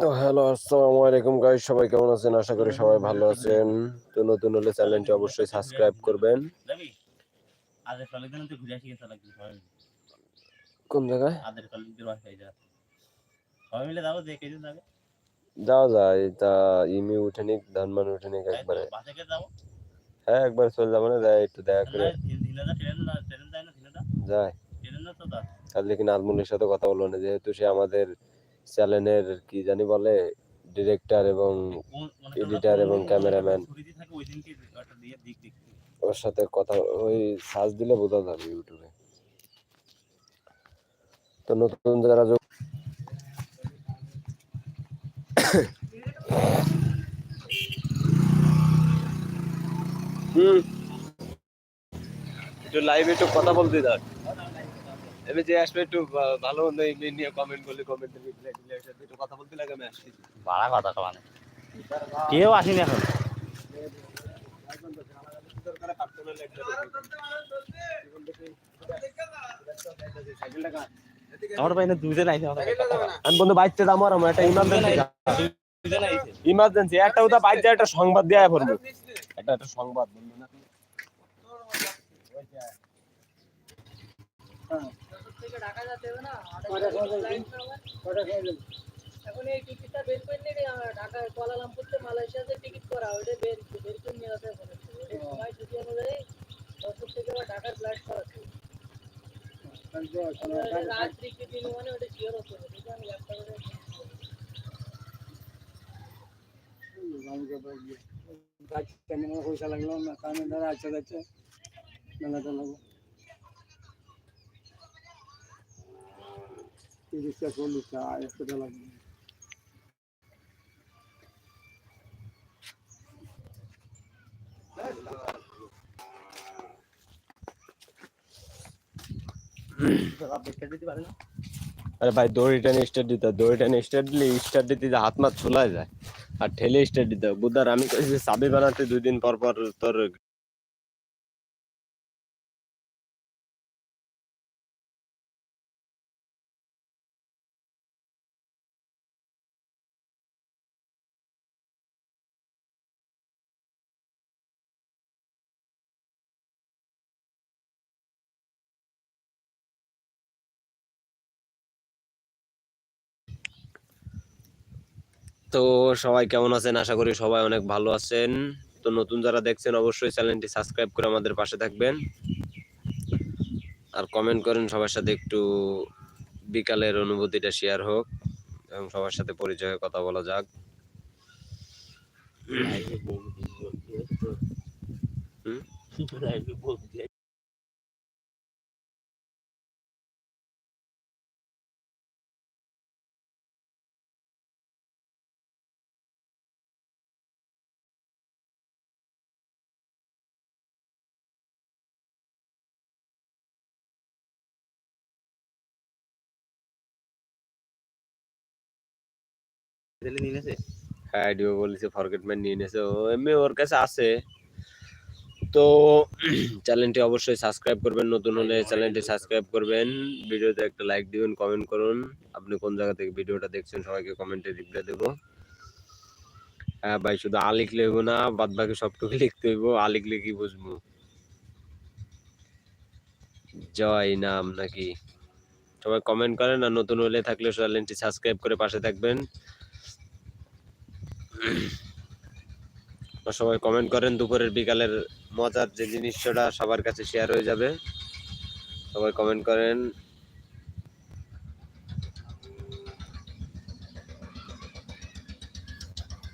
তো হ্যালো আসসালামু আলাইকুম সবাই কেমন আছেন? আশা করি সবাই ভালো আছেন। তো নতুন হলে চ্যানেলটি অবশ্যই সাবস্ক্রাইব করবেন। কোন জায়গায়? যাওয়া যায় তা ইমি উঠে নিক ধানমান উঠে নিক একবারে। হ্যাঁ একবার চলে যাব না যাই একটু দেখা করে। যায় তাহলে কি নাজমুলের সাথে কথা বলল না যেহেতু সে আমাদের চ্যানেলের কি জানি বলে ডিরেক্টর এবং মানে এবং থাকে দেখতে ওর সাথে কথা, ওই সার্চ দিলে বোঝা যাবে ইউটিউবে। তো নতুন যারা যোগ হুম। একটু লাইভে একটু কথা বলতে দাও। এবার যে আসবে একটু ভালো মন্দ এমনি নিয়ে কমেন্ট করলে কমেন্ট রিপ্লাই দিলে একটু কথা বলতে লাগে আমি আসছি। বাড়া কথা কমানে কেউ আসেনি এখন। আমার ভাই না দুজন আইছে আমি বন্ধু বাইতে দাম আর আমার একটা ইমার্জেন্সি ইমার্জেন্সি একটা ওটা বাইতে একটা সংবাদ দেয়া পড়বে একটা একটা সংবাদ বন্ধু না। এখন এই টিকিটটা বের করে নিয়ে ঢাকা কুয়ালালামপুর থেকে মালয়েশিয়াতে টিকিট করা ওটা বের বের করে নিয়ে আসতে হবে। সময় ছুটি অনুযায়ী দশটার থেকে আবার ঢাকার ফ্লাইট করা রাত টিকিট মানে ওটা শিওর হতে হবে করে পয়সা লাগল না কারণে আচ্ছা যাচ্ছে তিরিশটা চল্লিশটা একশোটা লাগবে আরে ভাই দড়ি টেনে স্টার্ট দিতে। দড়ি টেনে স্টার্ট দিলে স্টার্ট দিতে হাত মাত ছোলা যায় আর ঠেলে স্টার্ট দিতে। বুধার, আমি চাবি বানাতে দুই দিন পর পর তোর তো সবাই কেমন আছেন? আশা করি সবাই অনেক ভালো আছেন। তো নতুন যারা দেখছেন অবশ্যই চ্যানেলটি সাবস্ক্রাইব করে আমাদের পাশে থাকবেন। আর কমেন্ট করেন সবার সাথে একটু বিকালের অনুভূতিটা শেয়ার হোক এবং সবার সাথে পরিচয় কথা বলা যাক। হুম? হ্যাঁ ও এমনি ওর কাছে তো অবশ্যই করবেন একটা কমেন্ট হ্যাঁ ভাই, শুধু না বাদ বাকি সবটুকু লিখতে হইব। আ লিখলে কি বুঝব? জয় নাম নাকি? সবাই কমেন্ট করেন আর নতুন হলে থাকলে চ্যানেলটি সাবস্ক্রাইব করে পাশে থাকবেন। সবাই কমেন্ট করেন, দুপুরের বিকালের মজার যে জিনিসটা সবার কাছে শেয়ার হয়ে যাবে। সবাই কমেন্ট করেন।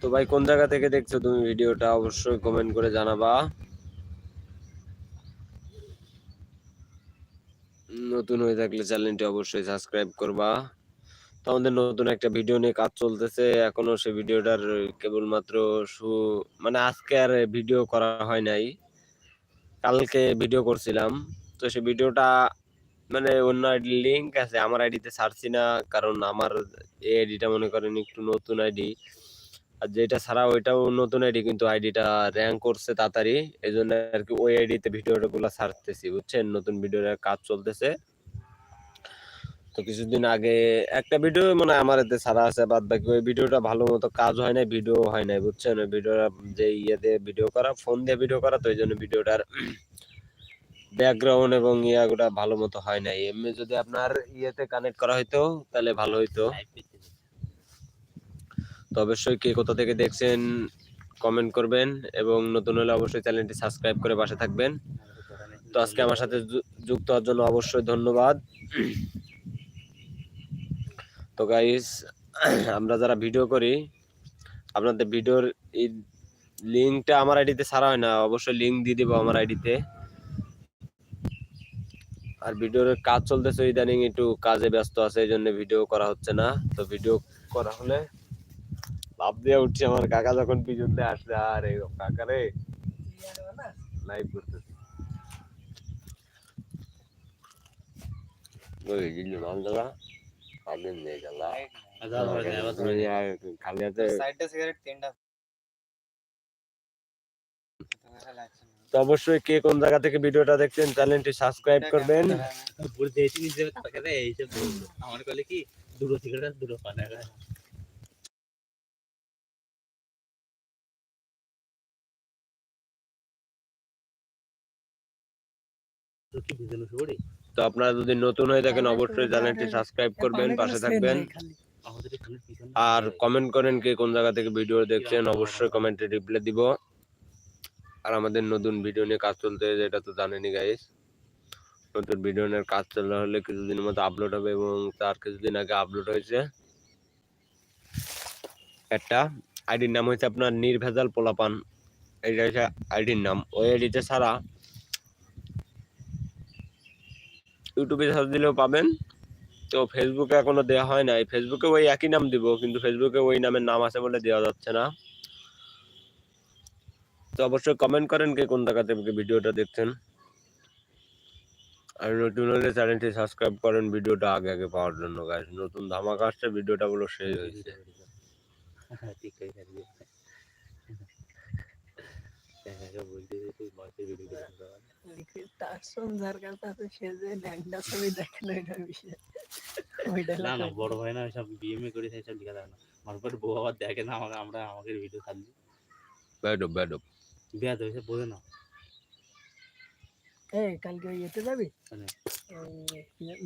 তো ভাই, কোন জায়গা থেকে দেখছ তুমি ভিডিওটা? অবশ্যই কমেন্ট করে জানাবা। নতুন হয়ে থাকলে চ্যানেলটি অবশ্যই সাবস্ক্রাইব করবা। আমাদের নতুন একটা ভিডিও নিয়ে কাজ চলতেছে। এখনও সে ভিডিওটার কেবলমাত্র সু মানে আজকে আর ভিডিও করা হয় নাই। কালকে ভিডিও করছিলাম। তো সে ভিডিওটা মানে অন্য আইডি লিঙ্ক আছে, আমার আইডিতে ছাড়ছি না, কারণ আমার এই আইডিটা মনে করেন একটু নতুন আইডি। আর যেটা ছাড়া ওইটাও নতুন আইডি, কিন্তু আইডিটা র্যাঙ্ক করছে তাড়াতাড়ি। এই জন্য আর কি ওই আইডিতে ভিডিওটা গুলা ছাড়তেছি, বুঝছেন? নতুন ভিডিওর কাজ চলতেছে। তো কিছুদিন আগে একটা ভিডিও মনে আমার এতে ছাড়া আছে, বাদ বাকি ওই ভিডিওটা ভালো মতো কাজ হয় নাই ভিডিও হয় নাই, বুঝছেন? ওই ভিডিওটা যে ইয়েতে ভিডিও করা ফোন দিয়ে ভিডিও করা, তো ওই জন্য ভিডিওটার ব্যাকগ্রাউন্ড এবং ইয়াগুলা ভালো মতো হয় নাই। এমনি যদি আপনার ইয়েতে কানেক্ট করা হইতো, তাহলে ভালো হইতো। তো অবশ্যই কে কোথা থেকে দেখছেন কমেন্ট করবেন এবং নতুন হলে অবশ্যই চ্যানেলটি সাবস্ক্রাইব করে পাশে থাকবেন। তো আজকে আমার সাথে যুক্ত হওয়ার জন্য অবশ্যই ধন্যবাদ। তো গাইস আমরা যারা ভিডিও করি, আপনাদের ভিডিওর এই লিঙ্কটা আমার আইডিতে ছাড়া হয় না, অবশ্যই লিঙ্ক দিয়ে দিব আমার আইডিতে আর ভিডিওর কাজ চলতেছে, ইদানিং একটু কাজে ব্যস্ত আছে, এই জন্য ভিডিও করা হচ্ছে না। তো ভিডিও করা হলে লাভ দিয়ে উঠছে আমার কাকা যখন পিছন দিয়ে আসছে আরে কাকারে লাইভ করতেছে। ওই দাদা। নিয়ে গেলা। খালি হাতে সাইডে সিগারেট তিনটা। তো অবশ্যই কে কোন জায়গা থেকে ভিডিওটা দেখছেন চ্যানেলটি সাবস্ক্রাইব করবেন। আমার কলে কি দুটো সিগারেট দুটো পান কি তো আপনারা যদি নতুন হয়ে থাকেন অবশ্যই চ্যানেলটি সাবস্ক্রাইব করবেন পাশে থাকবেন। আর কমেন্ট করেন কে কোন জায়গা থেকে ভিডিও দেখছেন অবশ্যই কমেন্টে রিপ্লাই দিব। আর আমাদের নতুন ভিডিও নিয়ে কাজ চলতে যেটা তো জানেনই গাইস নতুন ভিডিও নিয়ে কাজ চলা হলে কিছুদিনের মধ্যে আপলোড হবে এবং তার কিছুদিন আগে আপলোড হয়েছে। একটা আইডির নাম হয়েছে আপনার নির্ভেজাল পোলাপান। এইটা হচ্ছে আইডির নাম। ওই আইডিটা ছাড়া ইউটিউবে সার্চ দিলেও পাবেন। তো ফেসবুকে এখনও দেওয়া হয় নাই। ফেসবুকে ওই একই নাম দিব, কিন্তু ফেসবুকে ওই নামের নাম আছে বলে দেওয়া যাচ্ছে না। তো অবশ্যই কমেন্ট করেন কে কোন জায়গা থেকে ভিডিওটা দেখছেন। আর নতুন হলে চ্যানেলটি সাবস্ক্রাইব করেন ভিডিওটা আগে আগে পাওয়ার জন্য গাইস নতুন ধামাকা আসছে, ভিডিওটা বলো শেষ হয়েছে। হ্যাঁ দেখা বলতে তার যার কাছে আছে সে যে ল্যাংটা ছবি দেখে না এটা বিষয় না না বড় ভাই না সব বিএমএ করে সব লিখা থাকে না। মারপর বউ আবার দেখে না আমাকে আমরা আমাকে ভিডিও খালি। ব্যাড ব্যাড হয়েছে বোঝে না। এই কালকে ওই ইয়েতে যাবি?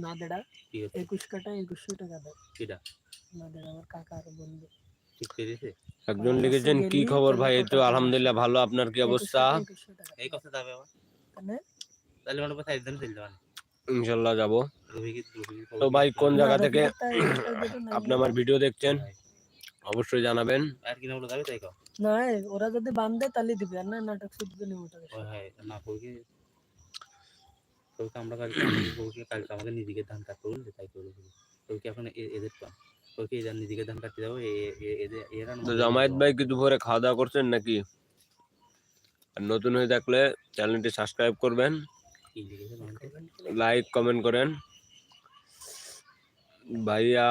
নাদেড়া কি একুশ কাটা একুশশো টাকা দেয় কিটা? নাদেড়া আমার কাকার বন্ধু। একজন লিখেছেন কি খবর ভাই? এই তো আলহামদুলিল্লাহ ভালো আপনার কি অবস্থা? এই কথা যাবে আবার। তাহলে মানে ইনশাল্লাহ যাব। তো ভাই কোন জায়গা থেকে। আপনি আমার ভিডিও দেখছেন অবশ্যই জানাবেন। আর কি যাবে তাই কও? না ওরা যদি বান্ধে তাহলে দিবে আর না নাটক শুধু ওটা হ্যাঁ না কইকে কইকে আমরা কালকে কইকে কালকে আমাদের নিজেকে ধান কাটতে বললে তাই কইকে এখন এদের পান কইকে এদের নিজেকে ধান কাটতে যাব এ- এ- এরা তো জামায়াত ভাই কি দুপুরে খাওয়া দাওয়া করছেন নাকি? আর নতুন হয়ে থাকলে চ্যানেলটি সাবস্ক্রাইব করবেন? লাইক, কমেন্ট করেন। ভাইয়া,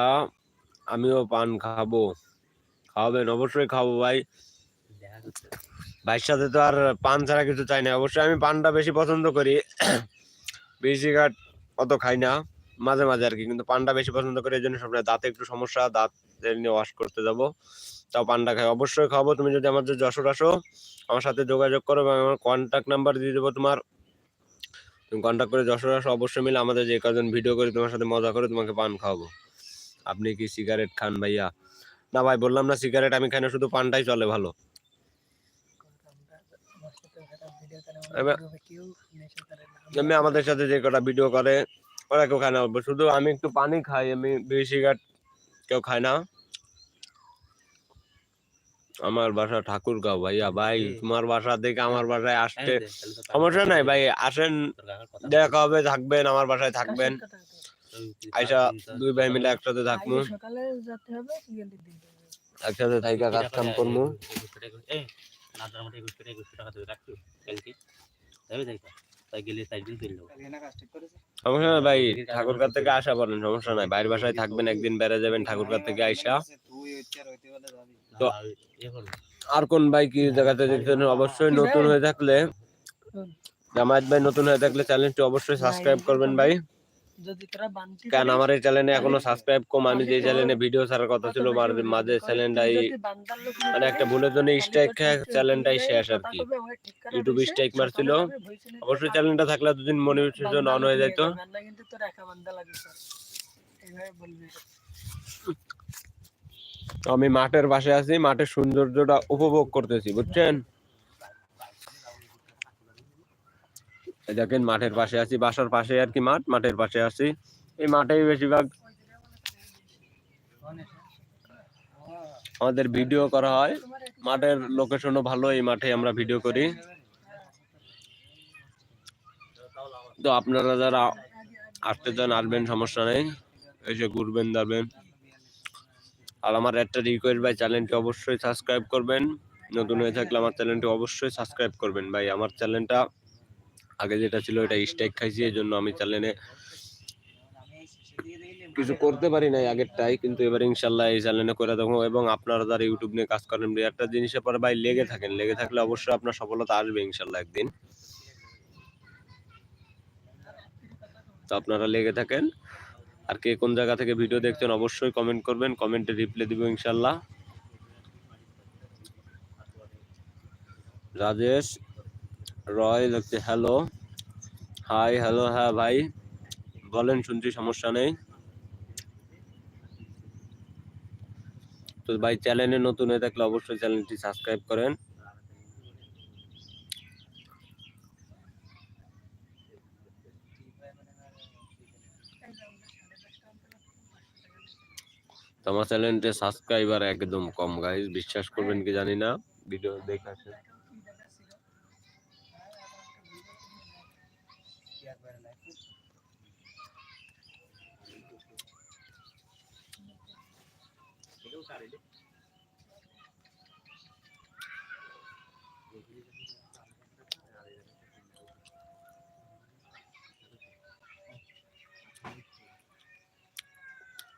আমিও পান খাব। খাওয়াবেন, অবশ্যই খাব ভাই। ভাইয়ের সাথে তো আর পান ছাড়া কিছু চাই না। অবশ্যই আমি পানটা বেশি পছন্দ করি। বিড়ি সিগারেট অত খাই না। মাঝে মাঝে আর কি কিন্তু পান্ডা বেশি পছন্দ করে এই জন্য সবসময় দাঁতে একটু সমস্যা দাঁত নিয়ে ওয়াশ করতে যাব। তাও পানটা খাই। অবশ্যই খাব তুমি যদি আমার যে যশোর আসো আমার সাথে যোগাযোগ করো এবং আমার কন্ট্যাক্ট নাম্বার দিয়ে দেবো তোমার। তুমি কন্ট্যাক্ট করে যশোর আসো অবশ্যই মিলে আমাদের যে কজন ভিডিও করে তোমার সাথে মজা করে তোমাকে পান খাওয়াবো। আপনি কি সিগারেট খান ভাইয়া? না ভাই বললাম না সিগারেট আমি খাই না শুধু পানটাই চলে ভালো। আমাদের সাথে যে কটা ভিডিও করে ওরা কেউ খায় না শুধু আমি একটু পানি খাই আমি বিড়ি সিগারেট কেউ খায় না আমার বাসা ঠাকুরগাঁও ভাইয়া ভাই তোমার বাসা থেকে আমার বাসায় হ্যাঁ, আসতে সমস্যা নাই ভাই আসেন দেখা হবে থাকবেন আমার বাসায় থাকবেন আইসা দুই ভাই মিলে একসাথে থাকব একসাথে থাইকা কাজ কাম করব তাই গেলে চার দিন। সমস্যা নাই ভাই ঠাকুরগাঁ থেকে আসা পারেন সমস্যা নাই। বাইরের বাসায় থাকবেন একদিন বেড়ে যাবেন থেকে আইসা। তো- ইয়ে। আর কোন ভাই কি জায়গাতে দেখছেন অবশ্যই নতুন হয়ে থাকলে। জামায়াত ভাই নতুন হয়ে থাকলে চ্যানেলটি অবশ্যই সাবস্ক্রাইব করবেন ভাই। কারণ আমার এই চ্যানেলে এখনও সাবস্ক্রাইব কম। আমি যে চ্যানেলে ভিডিও ছাড়ার কথা ছিল মাঝে- চ্যানেলটাই মানে একটা ভুলের জন্য স্ট্রাইক চ্যানেলটাই শেষ আর কি। ইউটিউবে স্ট্রাইক মারছিল। অবশ্যই চ্যানেলটা থাকলে দুদিন মনিটাইজেশন অন হয়ে যেত বলবি। আমি মাঠের পাশে আছি মাঠের সৌন্দর্যটা উপভোগ করতেছি বুঝছেন এই দেখেন মাঠের পাশে আছি, বাসার পাশে আর কি মাঠ, মাঠের পাশে আছি। এই মাঠেই বেশিরভাগ আমাদের ভিডিও করা হয়। মাঠের লোকেশনও ভালো, এই মাঠে আমরা ভিডিও করি। তো আপনারা যারা আসতে চান, আসবেন, সমস্যা নেই। এসে ঘুরবেন, যাবেন। আর আমার একটা রিকোয়েস্ট ভাই চ্যানেলটি অবশ্যই সাবস্ক্রাইব করবেন। নতুন হয়ে থাকলে আমার চ্যানেলটি অবশ্যই সাবস্ক্রাইব করবেন ভাই। আমার চ্যানেলটা আগে যেটা ছিল এটা স্ট্রাইক খাইছি এই জন্য আমি চ্যানেলে কিছু করতে পারি নাই আগেরটাই, কিন্তু এবার ইনশাল্লাহ এই চ্যানেলে করে দেবো এবং আপনারা যারা ইউটিউব নিয়ে কাজ করেন একটা জিনিসের পরে ভাই লেগে থাকেন। লেগে থাকলে অবশ্যই আপনার সফলতা আসবে ইনশাল্লাহ একদিন। তো আপনারা লেগে থাকেন। আর কে কোন জায়গা থেকে ভিডিও দেখছেন অবশ্যই কমেন্ট করবেন কমেন্টে রিপ্লাই দিব ইনশাল্লাহ। রাজেশ রয় লিখছে হ্যালো হাই হ্যালো হ্যাঁ ভাই। বলেন, শুনছি, সমস্যা নেই। তো ভাই চ্যানেলে নতুন হয়ে থাকলে অবশ্যই চ্যানেলটি সাবস্ক্রাইব করেন। তো আমার চ্যানেলটা সাবস্ক্রাইবার একদম কম গাইজ বিশ্বাস করবেন কি জানি না ভিডিও দেখাছে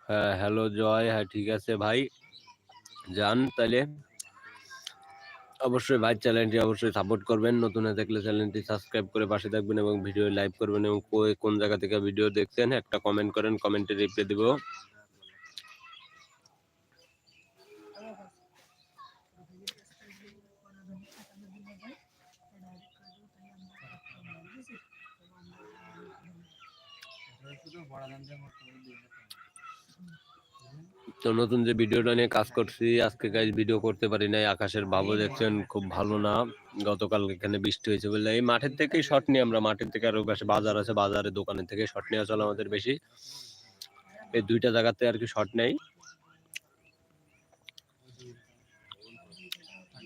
হ্যাঁ হ্যালো জয় হ্যাঁ ঠিক আছে ভাই। যান তাহলে অবশ্যই ভাই চ্যানেলটি অবশ্যই সাপোর্ট করবেন। নতুন হয়ে থাকলে চ্যানেলটি সাবস্ক্রাইব করে পাশে থাকবেন এবং ভিডিও লাইভ করবেন এবং কোন জায়গা থেকে ভিডিও দেখছেন, একটা কমেন্ট করেন কমেন্টে রিপ্লাই দিব তো নতুন যে ভিডিওটা নিয়ে কাজ করছি আজকে গাইজ ভিডিও করতে পারি নাই আকাশের ভাবও দেখছেন খুব ভালো না গতকাল এখানে বৃষ্টি হয়েছে বলে এই মাঠের থেকেই শট নিই আমরা মাঠের থেকে আরও পাশে বাজার আছে বাজারে দোকানের থেকে শট নেওয়া চলে আমাদের বেশি এই দুইটা জায়গাতে আর কি শট নেই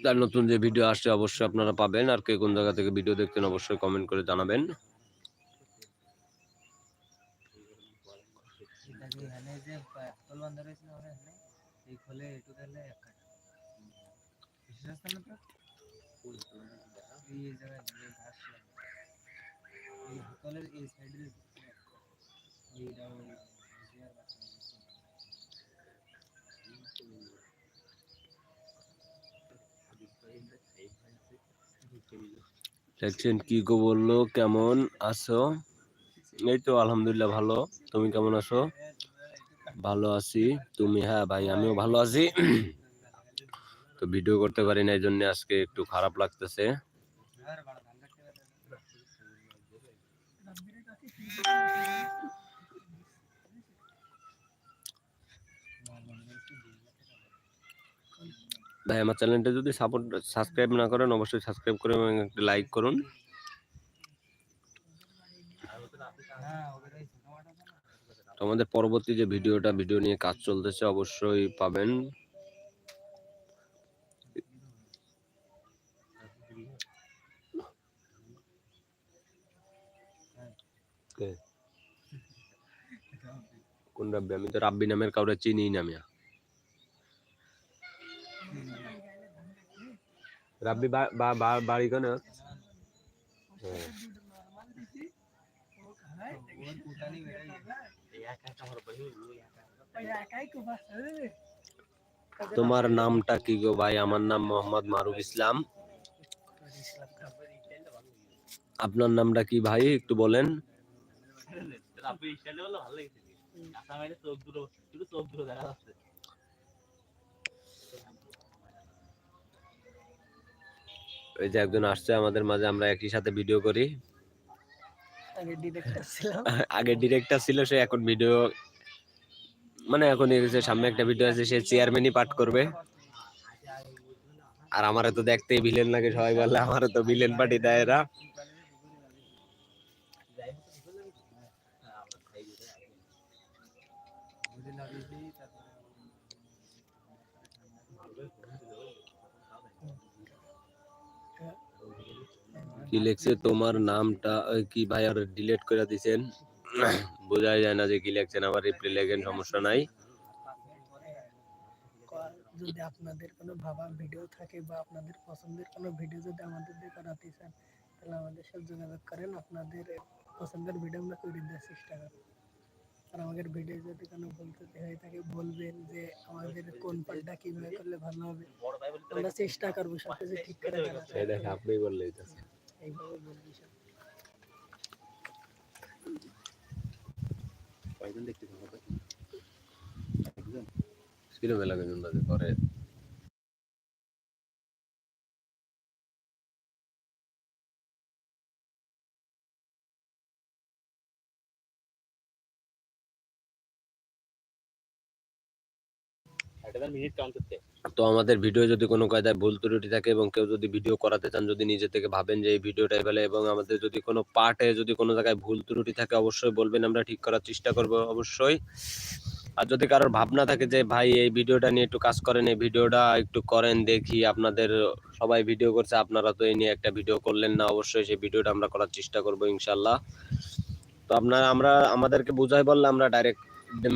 তার নতুন যে ভিডিও আসছে অবশ্যই আপনারা পাবেন আর কে কোন জায়গা থেকে ভিডিও দেখছেন অবশ্যই কমেন্ট করে জানাবেন এখানে যে হাতল বান্ধা রয়েছে না ওখানে এই খোলে একটু তাহলে এক কাটা। বিশেষ রাস্তা না তো? এই এই জায়গায় ঘাস এই হাতলের এই সাইডে এইটা ওই জিয়ার বাচ্চা দেখছেন কি গো বলল কেমন আছো? এই তো আলহামদুলিল্লাহ ভালো। তুমি কেমন আছো? ভালো আছি। তুমি হ্যাঁ ভাই, আমিও ভালো আছি। তো ভিডিও করতে পারি না এই জন্য আজকে একটু খারাপ লাগতেছে। ভাই, আমার চ্যানেলটা যদি সাপোর্ট সাবস্ক্রাইব না করেন, অবশ্যই সাবস্ক্রাইব করে এবং একটা লাইক করুন হ্যাঁ ওদের এই ছোটমাটা আছে না তো আমাদের পরবর্তী যে ভিডিওটা, ভিডিও নিয়ে কাজ চলতেছে অবশ্যই পাবেন। কোন রাব্বি আমি তো রাব্বি নামের কাউরে চিনি না মিয়া। রাব্বি বাড়ি কেন? ওর তোমার নামটা কি গো ভাই? আমার নাম মোহাম্মদ মারুফ ইসলাম। আপনার নামটা কি ভাই? একটু বলেন। ওই যে একজন আসছে আমাদের মাঝে, আমরা একই সাথে ভিডিও করি। আগে ডিরেক্টর ছিল, সে এখন ভিডিও মানে এখন সামনে একটা ভিডিও আছে, সে চেয়ারম্যানই পাঠ করবে। আর আমারে তো দেখতে ভিলেন লাগে, সবাই বলে আমারে তো ভিলেন পার্টি দেয় এরা। কি লিখছে তোমার নামটা কি ভাই আর ডিলিট করে দিছেন? বোঝাই যায় না যে কি লিখছেন আবার রিপ্লাই লেখেন সমস্যা নাই। যদি আপনাদের কোনো ভাবা ভিডিও থাকে বা আপনাদের পছন্দের কোনো ভিডিও যদি আমাদের দিয়ে করাতে চান তাহলে আমাদের সাথে যোগাযোগ করেন। আপনাদের পছন্দের ভিডিও আমরা করে দেওয়ার চেষ্টা করব। আর আমাদের ভিডিও যদি কোনো ভুল ত্রুটি হয়ে থাকে বলবেন যে আমাদের কোন পার্টটা কীভাবে করলে ভালো হবে। আমরা চেষ্টা করব সব কিছু ঠিক করে দেখ আপনি বললেই এইভাবে বলবি সব। দেখতে পাবো একজন? কিরম এলাকা বাজে করে তো আমাদের ভিডিও যদি কোনো কায়দায় ভুল ত্রুটি থাকে এবং কেউ যদি ভিডিও করাতে চান, যদি নিজে থেকে ভাবেন যে এই ভিডিওটা এবেলে এবং আমাদের যদি কোনো পার্টে যদি কোনো জায়গায় ভুল ত্রুটি থাকে, অবশ্যই বলবেন, আমরা ঠিক করার চেষ্টা করব অবশ্যই। আর যদি কারোর ভাবনা থাকে যে, ভাই, এই ভিডিওটা নিয়ে একটু কাজ করেন, এই ভিডিওটা একটু করেন, দেখি আপনাদের সবাই ভিডিও করছে, আপনারা তো এই নিয়ে একটা ভিডিও করলেন না, অবশ্যই সেই ভিডিওটা আমরা করার চেষ্টা করব ইনশাল্লাহ তো আপনারা, আমরা, আমাদেরকে বুঝাই বললে আমরা ডাইরেক্ট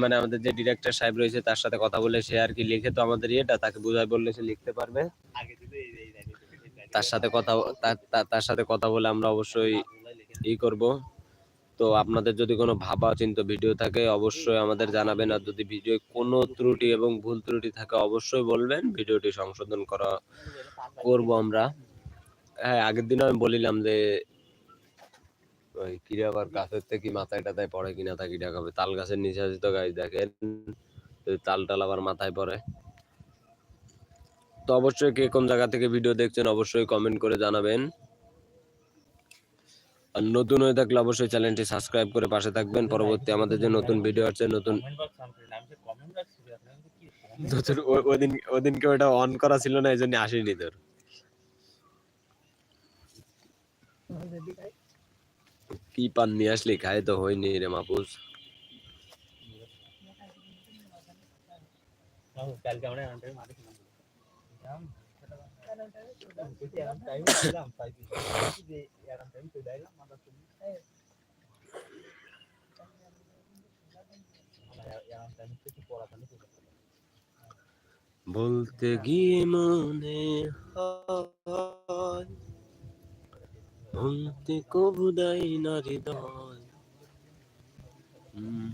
মানে আমাদের যে ডিরেক্টর সাহেব রয়েছে তার সাথে কথা বলে সে আর কি লিখে তো আমাদের ইয়েটা তাকে বুঝাই বললে সে লিখতে পারবে। তার সাথে কথা তার সাথে কথা বলে আমরা অবশ্যই ই করব। তো আপনাদের যদি কোনো ভাবা চিন্ত ভিডিও থাকে অবশ্যই আমাদের জানাবেন। আর যদি ভিডিও কোনো ত্রুটি এবং ভুল ত্রুটি থাকে অবশ্যই বলবেন। ভিডিওটি সংশোধন করা করব আমরা। হ্যাঁ আগের দিন আমি বলিলাম যে ওই কিরে আবার গাছের থেকে মাথায় টাথায় পড়ে কিনা তা কি দেখাবে? তাল গাছের নিচে আছে তো গাছ দেখেন। ওই তাল টাল আবার মাথায় পড়ে। তো অবশ্যই কে কোন জায়গা থেকে ভিডিও দেখছেন অবশ্যই কমেন্ট করে জানাবেন। আর নতুন হয়ে থাকলে অবশ্যই চ্যানেলটি সাবস্ক্রাইব করে পাশে থাকবেন। পরবর্তী আমাদের যে নতুন ভিডিও আছে নতুন ওদিন ওদিনকে ওটা অন করা ছিল না এই জন্য আসেনি তোর। কি পান নিয়ে আসলি খাই তো হয়নি রে মাপুস বলতে গিয়ে মনে হয় ভুলতে কবু দেয় হুম।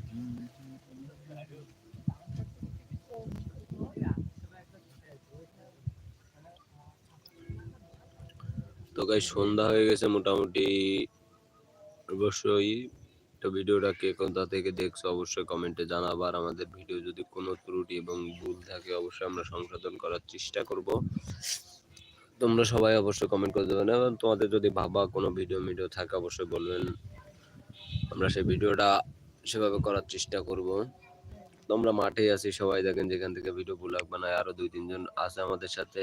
তো গাই সন্ধ্যা হয়ে গেছে মোটামুটি। অবশ্যই তো ভিডিওটা কে কোথা থেকে দেখছ অবশ্যই কমেন্টে জানাব। আর আমাদের ভিডিও যদি কোনো ত্রুটি এবং ভুল থাকে, অবশ্যই আমরা সংশোধন করার চেষ্টা করব। তোমরা সবাই অবশ্যই কমেন্ট করে দেবেন এবং তোমাদের যদি ভাবা কোনো ভিডিও ভিডিও থাকে, অবশ্যই বলবেন। আমরা সেই ভিডিওটা সেভাবে করার চেষ্টা করব। তোমরা মাঠে আছি, সবাই দেখেন যেখান থেকে ভিডিও ব্লগ বানায়। আরও দুই, তিনজন আছে আমাদের সাথে।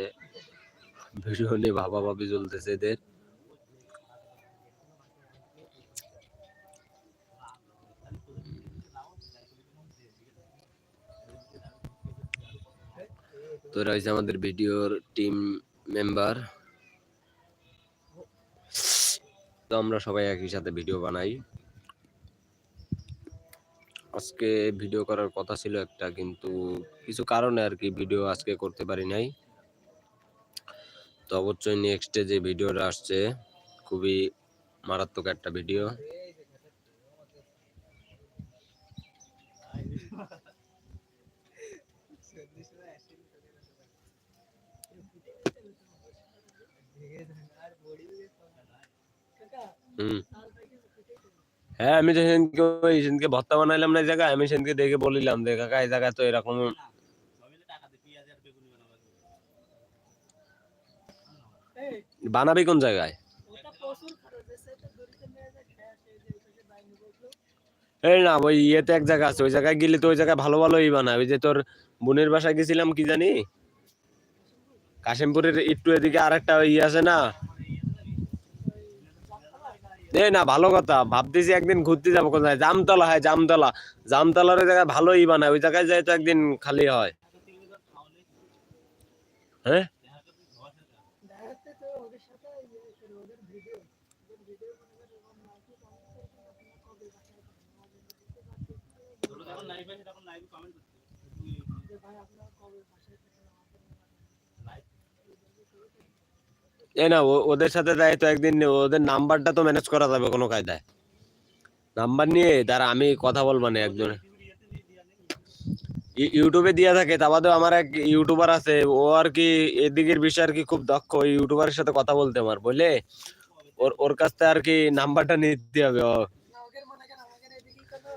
ভিডিও নিয়ে ভাবা ভাবি চলতেছে এদের। তো হচ্ছে আমাদের ভিডিওর টিম মেম্বার তো আমরা সবাই একই সাথে ভিডিও বানাই। আজকে ভিডিও করার কথা ছিল একটা, কিন্তু কিছু কারণে আর কি ভিডিও আজকে করতে পারি নাই। তো অবশ্যই নেক্সটে যে ভিডিওটা আসছে, খুবই মারাত্মক একটা ভিডিও হ্যাঁ আমি তো সেদিনকে ওই, সেদিনকে বানাইলাম না আমি সেদিনকে দেখে বলিলাম যে কাকা, এই তো এরকম বানাবি কোন জায়গায়? এই না, ওই ইয়েতে এক জায়গা আছে, ওই জায়গায় গেলে তো ওই জায়গায় ভালো ভালোই ওই যে তোর বোনের বাসায় গেছিলাম কি জানি? কাশিমপুরের একটু এদিকে আর একটা ইয়ে আছে না এই না, ভালো কথা। ভাবতেছি একদিন ঘুরতে যাব কোথায়? জামতলা, হয়, জামতলা। জামতলার ওই জায়গায় ভালোই বানায়। ওই জায়গায় যাই তো একদিন খালি হয়। হ্যাঁ দেখাতে তো ওদের সাথে ইয়ে করে ওদের ভিডিও ওদের ভিডিও মনে করে এরকম নাকি কবে বাসায় যে ভাই আপনারা কবে বাসায় থাকেন এই না ওদের সাথে যাই তো একদিন ওদের নাম্বারটা তো ম্যানেজ করা যাবে কোনো কায়দায়। নাম্বার নিয়ে তার আমি কথা বলব না একজন। ইউটিউবে দিয়া থাকে, তা বাদেও আমার এক ইউটিউবার আছে, ও আর কি এদিকের বিষয়ে আর কি খুব দক্ষ, ওই ইউটিউবারের সাথে কথা বলতে আমার, বুঝলে? ওর ওর কাছ থেকে আর কি নাম্বারটা নিতে হবে, ও।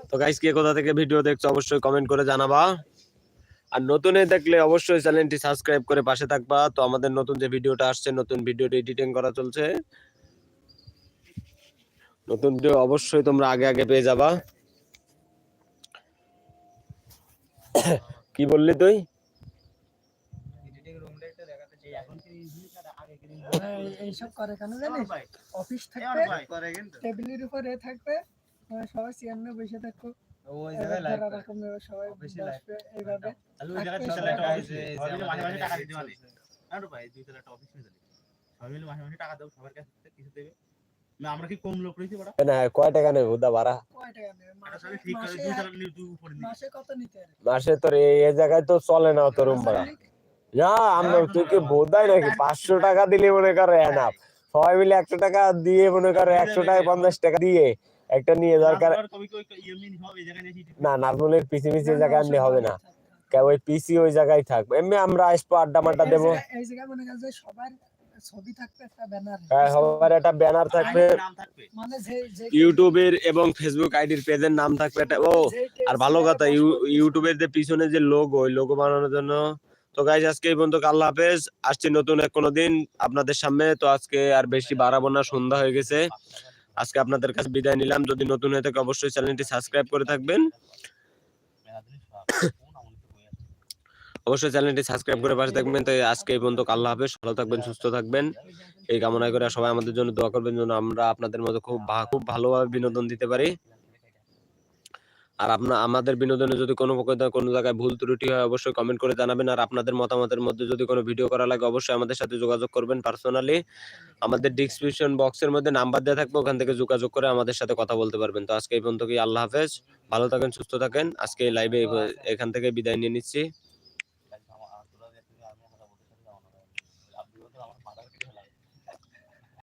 তো গাইস কে কোথা থেকে ভিডিও দেখছ, অবশ্যই কমেন্ট করে জানাবা। আর নতুন এ দেখলে অবশ্যই চ্যানেলটি সাবস্ক্রাইব করে পাশে থাকবা। তো আমাদের নতুন যে ভিডিওটা আসছে নতুন ভিডিওটি এডিটিং করা চলছে। নতুন ভিডিও অবশ্যই তোমরা আগে আগে পেয়ে যাবা। কি বললি তুই? হ্যাঁ, এইসব করে কেন জানিস? অফিস থাকবে করে কিন্তু টেবিলের উপরে থাকবে সবাই চেয়ার নিয়ে বসে থাকব ওই জায়গায় লাইভ সবাই এইভাবে। তাহলে ওই জায়গায় অফিস মাসে মাসে টাকা দিতে পারে। আর ভাই দুইতলা একটা অফিস নিয়ে যাবে। সবাই মিলে মাসে মাসে টাকা দাও সবার কাছে কিছু দেবে। না, আমরা কি কম লোক রয়েছি বড়? না কয় টাকা নেবে হুদা ভাড়া কয় টাকা নেবে? মাসে ঠিক করে মাসে দুইতলা নিয়ে দুই উপরে মাসে কত নিতে মাসে তোর এই জায়গায় তো চলে না অত রুম ভাড়া। না আমরা তুই কি বোধাই নাকি? পাঁচশো টাকা দিলে মনে করে এনাফ সবাই মিলে একশো টাকা দিয়ে মনে করে একশো টাকা পঞ্চাশ টাকা দিয়ে। একটা নিয়ে দরকার না নাজমুলের পিসি পিসি জায়গায় আনলে হবে না। কে ওই পিসি ওই জায়গায় থাকবে এমনি আমরা আসব আড্ডা মাড্ডা দেবো। এই জায়গায় মনে করেন সবার ছবি থাকবে একটা ব্যানার হ্যাঁ সবার একটা ব্যানার থাকবে। মানে ইউটিউবের এবং ফেসবুক আইডির পেজের নাম থাকবে একটা ও আর ভালো কথা ইউ- ইউটিউবের যে পিছনে যে লোগো ওই লোগো বানানোর জন্য। তো গাইজ আজকে এই পর্যন্ত আল্লাহ হাফেজ। আসছি নতুন এক কোনো দিন আপনাদের সামনে। তো আজকে আর বেশি বাড়াবো না সন্ধ্যা হয়ে গেছে। আজকে আপনাদের কাছে বিদায় নিলাম। যদি নতুন হয়ে থাকে, অবশ্যই চ্যানেলটি সাবস্ক্রাইব করে থাকবেন। অবশ্যই চ্যানেলটি সাবস্ক্রাইব করে পাশে থাকবেন। তাই আজকে এই পর্যন্ত আল্লাহ হাফেজ। ভালো থাকবেন, সুস্থ থাকবেন। এই কামনা করে সবাই আমাদের জন্য দোয়া করবেন, যেন আমরা আপনাদের মতো খুব খুব ভালোভাবে বিনোদন দিতে পারি। আর আপনার আমাদের বিনোদনে যদি কোনো প্রকার কোনো জায়গায় ভুল ত্রুটি হয়, অবশ্যই কমেন্ট করে জানাবেন। আর আপনাদের মতামতের মধ্যে যদি কোনো ভিডিও করা লাগে, অবশ্যই আমাদের সাথে যোগাযোগ করবেন পার্সোনালি আমাদের ডিসক্রিপশন বক্সের মধ্যে নাম্বার দেওয়া থাকবে, ওখান থেকে যোগাযোগ করে আমাদের সাথে কথা বলতে পারবেন। তো আজকে এই পর্যন্ত কি আল্লাহ হাফেজ। ভালো থাকেন, সুস্থ থাকেন। আজকে লাইভে এখান থেকে বিদায় নিয়ে নিচ্ছি।